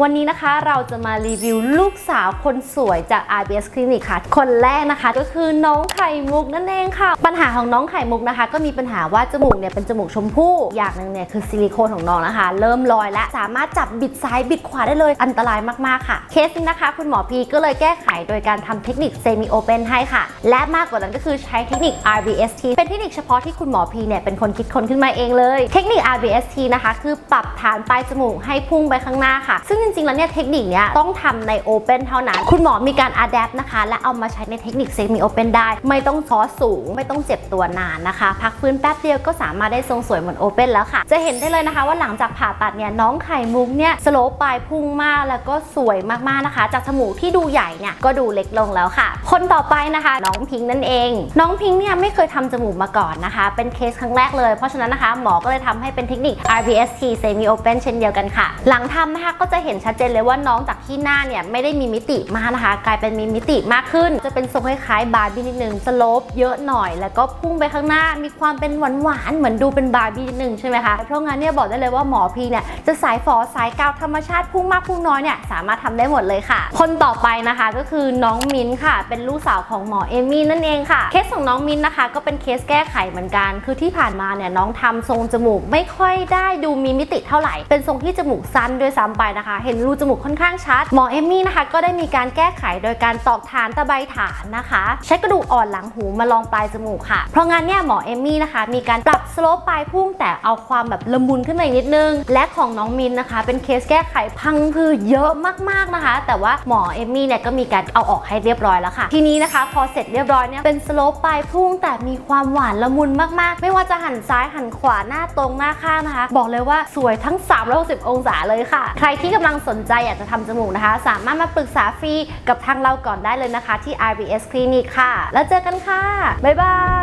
วันนี้นะคะเราจะมารีวิวลูกสาวคนสวยจาก RBS Clinic ค่ะ คนแรกนะคะก็คือน้องไข่มุกนั่นเองค่ะ ปัญหาของน้องไข่มุกนะคะ ก็มีปัญหาว่าจมูกเนี่ยเป็นจมูกชมพู่อย่างหนึ่งเนี่ยคือซิลิโคนของน้องนะคะ เริ่มลอยและสามารถจับบิดซ้ายบิดขวาได้เลยอันตรายมากๆค่ะ เคสนี้นะคะ คุณหมอพีก็เลยแก้ไขโดยการทำเทคนิคเซมิโอเ n ให้ค่ะ และมากกว่านั้นก็คือใช้เทคนิค RBST เป็นเทคนิคเฉพาะที่คุณหมอพีเนี่ยเป็นคนคิดค้นขึ้นมาเองเลย เทคนิค RBST นะคะ คือปรับฐานปลายจมูกให้พุ่งไปข้างหน้าค่ะ ซึ่งจริงๆ แล้วเนี่ยเทคนิคเนี้ยต้องทำใน Open เท่านั้น คุณหมอมีการ Adapt นะคะ และเอามาใช้ในเทคนิค Semi Open ได้ ไม่ต้องซอสสูง ไม่ต้องเจ็บตัวนานนะคะ พักฟื้นแป๊บเดียวก็สามารถได้ทรงสวยเหมือน Open แล้วค่ะ จะเห็นได้เลยนะคะว่าหลังจากผ่าตัดเนี่ยน้องไข่มุกเนี่ยสโลปปลายพุ่งมากแล้วก็สวยมากๆนะคะ จากจมูกที่ดูใหญ่เนี่ยก็ดูเล็กลงแล้วค่ะ คนต่อไปนะคะ น้องพิงค์นั่นเอง น้องพิงค์เนี่ยไม่เคยทำจมูกมาก่อนนะคะ เป็นเคสครั้งแรกเลยเพราะฉะนั้นนะคะหมอก็เลยทำให้เป็นเทคนิค RBST Semi Open เช่นเดียวกันค่ะ หลังทำนะคะก็จะเห็นชัดเจนเลยว่าน้องจากที่หน้าเนี่ยไม่ได้มีมิติมากนะคะ กลายเป็นมีมิติมากขึ้น จะเป็นทรงคล้ายๆบาร์บี้นิดนึงสโลปเยอะหน่อย แล้วก็พุ่งไปข้างหน้ามีความเป็นหวานๆเหมือนดูเป็นบาร์บี้นิดนึงใช่ไหมคะเพราะงั้นเนี่ยบอกได้เลยว่าหมอพีเนี่ยจะสายฝอสายกาวธรรมชาติพุ่งมากพุ่งน้อยเนี่ยสามารถทำได้หมดเลยค่ะ คนต่อไปนะคะก็คือน้องมิ้นค่ะ เป็นลูกสาวของหมอเอมี่นั่นเองค่ะเคสของน้องมิ้นนะคะ ก็เป็นเคสแก้ไขเหมือนกัน คือที่ผ่านมาเนี่ยน้องทำทรงจมูกไม่ค่อยได้ดูมีมิติเท่าไหร่ เป็นทรงที่จมูกสั้นด้วยซ้ำไปนะคะเห็นรูจมูกค่อนข้างชัด หมอเอมี่นะคะ ก็ได้มีการแก้ไขโดยการตอกฐานตะไบฐานนะคะ ใช้กระดูกอ่อนหลังหูมาลองปลายจมูกค่ะ เพราะงั้นเนี่ยหมอเอมี่นะคะ มีการปรับสโลปปลายพุ่งแต่เอาความแบบละมุนขึ้นมาอีกนิดนึง และของน้องมินนะคะ เป็นเคสแก้ไขพังผืดเยอะมากๆนะคะ แต่ว่าหมอเอมี่เนี่ยก็มีการเอาออกให้เรียบร้อยแล้วค่ะ ทีนี้นะคะ พอเสร็จเรียบร้อยเนี่ยเป็นสโลปปลายพุ่งแต่มีความหวานละมุนมากๆ ไม่ว่าจะหันซ้ายหันขวาหน้าตรงหน้าข้างนะคะ บอกเลยว่าสวยทั้ง 360 องศาเลยค่ะ ใครที่กำลังสนใจอยากจะทำจมูกนะคะ สามารถมาปรึกษาฟรีกับทางเราก่อนได้เลยนะคะที่ RBS Clinic ค่ะ แล้วเจอกันค่ะ บ๊ายบาย